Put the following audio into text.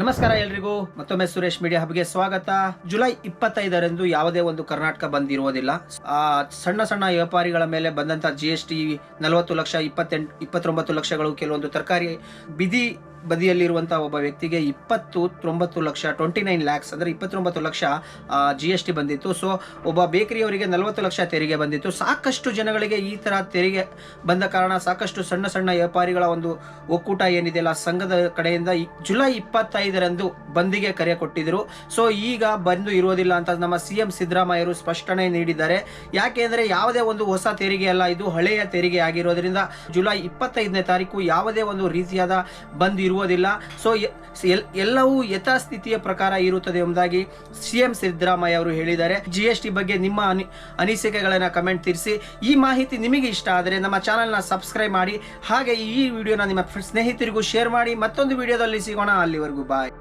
ನಮಸ್ಕಾರ ಎಲ್ರಿಗೂ. ಮತ್ತೊಮ್ಮೆ ಸುರೇಶ್ ಮೀಡಿಯಾ ಹಬ್ಗೆ ಸ್ವಾಗತ. ಜುಲೈ ಇಪ್ಪತ್ತೈದರಂದು ಯಾವುದೇ ಒಂದು ಕರ್ನಾಟಕ ಬಂದ್ ಇರುವುದಿಲ್ಲ ಸಣ್ಣ ಸಣ್ಣ ವ್ಯಾಪಾರಿಗಳ ಮೇಲೆ ಬಂದಂತ ಜಿ ಎಸ್ ಟಿ ನಲವತ್ತು ಲಕ್ಷ ಇಪ್ಪತ್ತೆಂಟು, ಇಪ್ಪತ್ತೊಂಬತ್ತು ಲಕ್ಷಗಳು ಕೆಲವೊಂದು ತರಕಾರಿ, ಬಿದಿ ಬದಿಯಲ್ಲಿರುವಂತಹ ಒಬ್ಬ ವ್ಯಕ್ತಿಗೆ ಇಪ್ಪತ್ತು ತೊಂಬತ್ತು ಲಕ್ಷ ಟ್ವೆಂಟಿ ನೈನ್ ಲ್ಯಾಕ್ಸ್ ಅಂದ್ರೆ ಇಪ್ಪತ್ತೊಂಬತ್ತು ಲಕ್ಷ ಜಿ ಎಸ್ ಟಿ ಬಂದಿತ್ತು. ಸೊ ಒಬ್ಬ ಬೇಕರಿಯವರಿಗೆ ನಲವತ್ತು ಲಕ್ಷ ತೆರಿಗೆ ಬಂದಿತ್ತು. ಸಾಕಷ್ಟು ಜನಗಳಿಗೆ ಈ ತರ ತೆರಿಗೆ ಬಂದ ಕಾರಣ ಸಾಕಷ್ಟು ಸಣ್ಣ ಸಣ್ಣ ವ್ಯಾಪಾರಿಗಳ ಒಂದು ಒಕ್ಕೂಟ ಏನಿದೆಯಲ್ಲ ಸಂಘದ ಕಡೆಯಿಂದ ಜುಲೈ ಇಪ್ಪತ್ತೈದರಂದು ಬಂದಿಗೆ ಕರೆ ಕೊಟ್ಟಿದ್ರು. ಸೊ ಈಗ ಬಂದು ಇರೋದಿಲ್ಲ ಅಂತ ನಮ್ಮ ಸಿ ಎಂ ಸಿದ್ದರಾಮಯ್ಯರು ಸ್ಪಷ್ಟನೆ ನೀಡಿದ್ದಾರೆ. ಯಾಕೆಂದ್ರೆ ಯಾವುದೇ ಒಂದು ಹೊಸ ತೆರಿಗೆ ಅಲ್ಲ, ಇದು ಹಳೆಯ ತೆರಿಗೆ ಆಗಿರೋದ್ರಿಂದ ಜುಲೈ ಇಪ್ಪತ್ತೈದನೇ ತಾರೀಕು ಯಾವುದೇ ಒಂದು ರೀತಿಯಾದ ಬಂದ್ ಇರುವುದಿಲ್ಲ. ಸೊ ಎಲ್ಲವೂ ಯಥಾಸ್ಥಿತಿಯ ಪ್ರಕಾರ ಇರುತ್ತದೆ ಎಂಬುದಾಗಿ ಸಿ ಎಂ ಸಿದ್ದರಾಮಯ್ಯ ಅವರು ಹೇಳಿದ್ದಾರೆ. ಜಿ ಎಸ್ ಟಿ ಬಗ್ಗೆ ನಿಮ್ಮ ಅನಿ, ಅನಿಸಿಕೆಗಳನ್ನು ಕಮೆಂಟ್ ತಿಳಿಸಿ ಈ ಮಾಹಿತಿ ನಿಮಗೆ ಇಷ್ಟ ಆದರೆ ನಮ್ಮ ಚಾನಲ್ನ ಸಬ್ಸ್ಕ್ರೈಬ್ ಮಾಡಿ. ಹಾಗೆ ಈ ವಿಡಿಯೋನ ನಿಮ್ಮ ಸ್ನೇಹಿತರಿಗೂ ಶೇರ್ ಮಾಡಿ. ಮತ್ತೊಂದು ವಿಡಿಯೋದಲ್ಲಿ ಸಿಗೋಣ. ಅಲ್ಲಿವರೆಗೂ ಬಾಯ್.